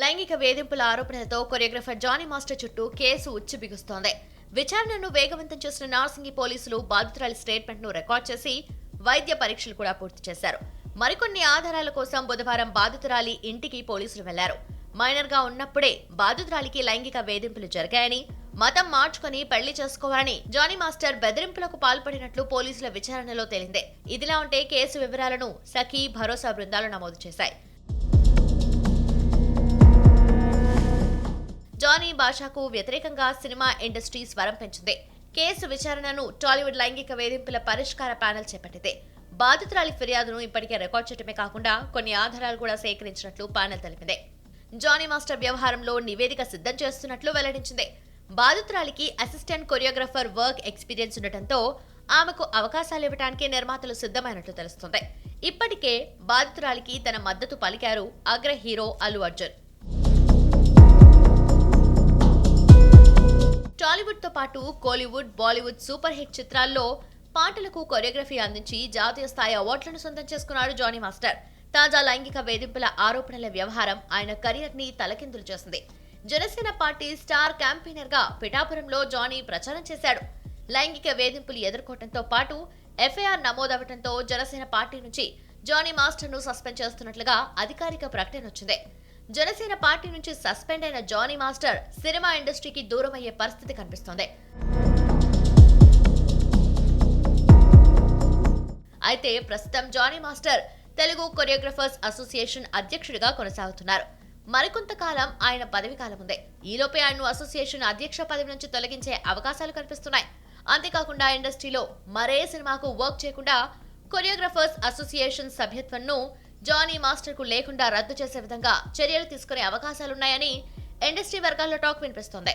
లైంగిక వేధింపుల ఆరోపణలతో కొరియోగ్రఫర్ జానీ మాస్టర్ చుట్టూ కేసు ఉచ్చిబిగుస్తోంది. విచారణను వేగవంతం చేసిన నార్సింగి పోలీసులు బాధితురాలి స్టేట్మెంట్ను రికార్డ్ చేసి వైద్య పరీక్షలు కూడా పూర్తి చేశారు. మరికొన్ని ఆధారాల కోసం బుధవారం బాధితురాలి ఇంటికి పోలీసులు వెళ్ళారు. మైనర్గా ఉన్నప్పుడే బాధితురాలికి లైంగిక వేధింపులు జరిగాయని మతం మార్చుకుని పెళ్ళి చేసుకోవాలని జానీ మాస్టర్ బెదిరింపులకు పాల్పడినట్లు పోలీసుల విచారణలో తేలిందే. ఇదిలా ఉంటే కేసు వివరాలను సఖీ భరోసా బృందాలు నమోదు చేశాయి. జానీ భాషకు వ్యతిరేకంగా సినిమా ఇండస్ట్రీ స్వరం పెంచింది. కేసు విచారణను టాలీవుడ్ లైంగిక వేధింపుల పరిష్కార ప్యానెల్ చేపట్టింది. బాధితురాలి ఫిర్యాదును ఇప్పటికే రికార్డ్ చేయడమే కాకుండా కొన్ని ఆధారాలు కూడా సేకరించినట్లు ప్యానెల్ తెలిపింది. జానీ మాస్టర్ వ్యవహారంలో నివేదిక సిద్ధం చేస్తున్నట్లు వెల్లడించింది. బాధితురాలికి అసిస్టెంట్ కొరియోగ్రాఫర్ వర్క్ ఎక్స్పీరియన్స్ ఉండటంతో ఆమెకు అవకాశాలు ఇవ్వడానికి నిర్మాతలు సిద్ధమైనట్లు తెలుస్తుంది. ఇప్పటికే బాధితురాలికి తన మద్దతు పలికారు అగ్ర హీరో అల్లు అర్జున్. తో పాటు కోలీవుడ్ బాలీవుడ్ సూపర్ హిట్ చిత్రాల్లో పాటలకు కొరియోగ్రఫీ అందించి జాతీయ స్థాయి అవార్డులను సొంతం చేసుకున్నాడు జానీ మాస్టర్. తాజా లైంగిక వేధింపుల ఆరోపణల వ్యవహారం ఆయన కెరియర్ని తలకిందులు చేసింది. జనసేన పార్టీ స్టార్ క్యాంపెయినర్గా పిఠాపురంలో జానీ ప్రచారం చేశాడు. లైంగిక వేధింపులు ఎదుర్కోవడంతో పాటు ఎఫ్ఐఆర్ నమోదవడంతో జనసేన పార్టీ నుంచి జానీ మాస్టర్ను సస్పెండ్ చేస్తున్నట్లుగా అధికారిక ప్రకటన వచ్చింది. జనసేన పార్టీ నుంచి సస్పెండ్ అయిన జానీ మాస్టర్ సినిమా ఇండస్ట్రీకి దూరం అయ్యే పరిస్థితి కనిపిస్తోంది. అయితే ప్రస్తుతం Jani master Telugu choreographers association అధ్యక్షుడిగా కొనసాగుతున్నారు. మరికొంతకాలం ఆయన పదవి కాలం ఉంది. ఈలోపే ఆయన్ను అసోసియేషన్ అధ్యక్ష పదవి నుంచి తొలగించే అవకాశాలు కనిపిస్తున్నాయి. అంతేకాకుండా ఇండస్ట్రీలో మరే సినిమాకు వర్క్ చేయకుండా కొరియోగ్రఫర్స్ అసోసియేషన్ సభ్యత్వంను జానీ మాస్టర్కు లేకుండా రద్దు చేసే విధంగా చర్యలు తీసుకునే అవకాశాలున్నాయని ఇండస్ట్రీ వర్గాల్లో టాక్ వినిపిస్తోంది.